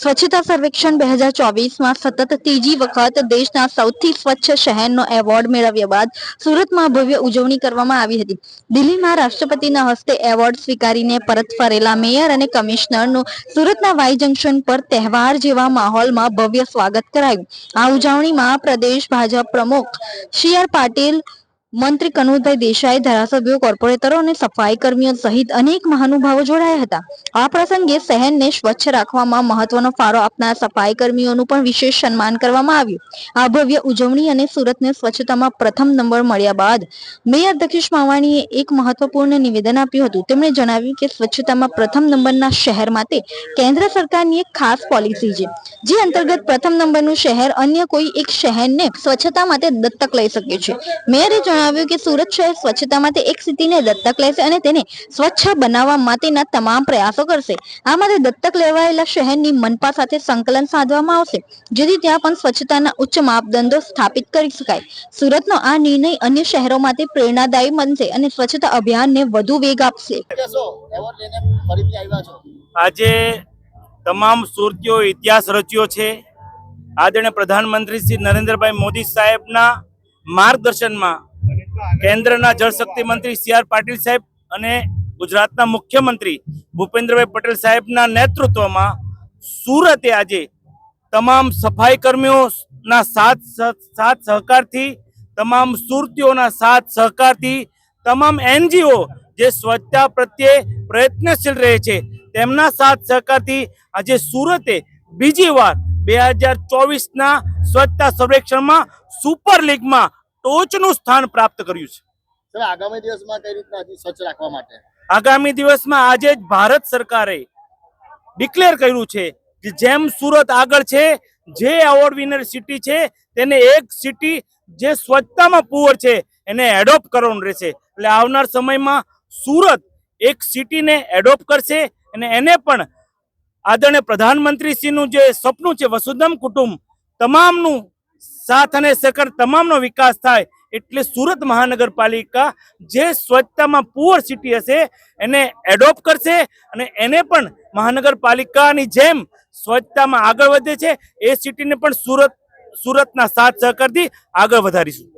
સ્વચ્છતા સર્વેક્ષણ બે હજાર ચોવીસમાં સતત ત્રીજી વખત દેશના સૌથી સ્વચ્છ શહેરનો એવોર્ડ મેળવ્યા બાદ સુરતમાં ભવ્ય ઉજવણી કરવામાં આવી હતી. દિલ્હીમાં રાષ્ટ્રપતિના હસ્તે એવોર્ડ સ્વીકારીને પરત ફરેલા મેયર અને કમિશનરનું સુરતના વાઈ જંકશન પર તહેવાર જેવા માહોલમાં ભવ્ય સ્વાગત કરાયું. આ ઉજવણીમાં પ્રદેશ ભાજપ પ્રમુખ સી આર પાટીલ મંત્રી કનુભાઈ દેસાઈ ધારાસભ્યો, કોર્પોરેટરો અને સફાઈ કર્મીઓ સહિત અનેક મહાનુભાવો જોડાયા હતા. આ પ્રસંગે શહેરને સ્વચ્છ રાખવામાં મહત્વનો ફાળો આપનાર સફાઈ કર્મીઓનું પણ વિશેષ સન્માન કરવામાં આવ્યું. આ ભવ્ય ઉજવણી અને સુરતને સ્વચ્છતામાં પ્રથમ નંબર મળ્યા બાદ મેયર દક્ષિશ માવાણીએ એક મહત્વપૂર્ણ નિવેદન આપ્યું હતું. તેમણે જણાવ્યું કે સ્વચ્છતામાં પ્રથમ નંબરના શહેર માટે કેન્દ્ર સરકારની એક ખાસ પોલિસી છે, જે અંતર્ગત પ્રથમ નંબરનું શહેર અન્ય કોઈ એક શહેરને સ્વચ્છતા માટે દત્તક લઈ શકે છે. મેયરે જણાવ્યું કે સુરત શહેર સ્વચ્છતા માટે એક સિટીને દત્તક લેશે અને તેને સ્વચ્છ બનાવવા માટેના તમામ પ્રયાસો કરશે. આ માટે દત્તક લેવાયેલા શહેરની મનપા સાથે સંકલન સાધવામાં આવશે, જેથી ત્યાં પણ સ્વચ્છતાના ઉચ્ચ માપદંડો સ્થાપિત કરી શકાય. સુરતનો આ નિર્ણય અન્ય શહેરો માટે પ્રેરણાદાયી બનશે અને સ્વચ્છતા અભિયાનને વધુ વેગ આપશે. આવ્યા આજે તમામ સુરતીઓ, ઇતિહાસ રચ્યો છે. આદરણીય પ્રધાનમંત્રી શ્રી નરેન્દ્રભાઈ મોદી સાહેબના માર્ગદર્શનમાં કેન્દ્રના જળશક્તિ મંત્રી સી આર પાટીલ સાહેબ અને ગુજરાતના મુખ્યમંત્રી ભૂપેન્દ્રભાઈ પટેલ સાહેબના નેતૃત્વમાં સુરતે આજે તમામ સફાઈ કર્મીઓના સાથ સાથ સહકારથી, તમામ સુરતીઓના સાથ સહકારથી, તમામ એનજીઓ જે સ્વચ્છતા પ્રત્યે પ્રયત્નશીલ રહે છે, તેમના સાથ સહકારથી આજે સુરતે બીજી વાર બે હજાર ચોવીસના સ્વચ્છતા સર્વેક્ષણમાં સુપર લીગમાં ટોચનું સ્થાન પ્રાપ્ત કર્યું છે. આગામી દિવસમાં કઈ રીતના સ્વચ્છ રાખવા માટે? આગામી દિવસમાં આજે જ ભારત સરકારે ડિક્લેર કર્યું છે કે જેમ સુરત આગળ છે જે એવોર્ડ વિનર સિટી છે તેને એક સિટી જે સ્વચ્છતામાં પુઅર છે એને એડોપ્ટ કરવાનું રહેશે. એટલે આવનાર સમયમાં સુરત એક સિટીને એડોપ્ટ કરશે અને એને પણ આદરણીય પ્રધાનમંત્રીશ્રીનું જે સપનું છે વસુધમ કુટુંબ તમામનું સાથ અને સહકાર તમામનો વિકાસ થાય એટલે સુરત મહાનગરપાલિકા જે સ્વચ્છતામાં પુઅર સિટી હશે, એને એડોપ્ટ કરશે અને એને પણ મહાનગરપાલિકાની જેમ સ્વચ્છતામાં આગળ વધે છે. એ સિટીને પણ સુરત, સુરતના સાથ સહકારથી આગળ વધારીશું.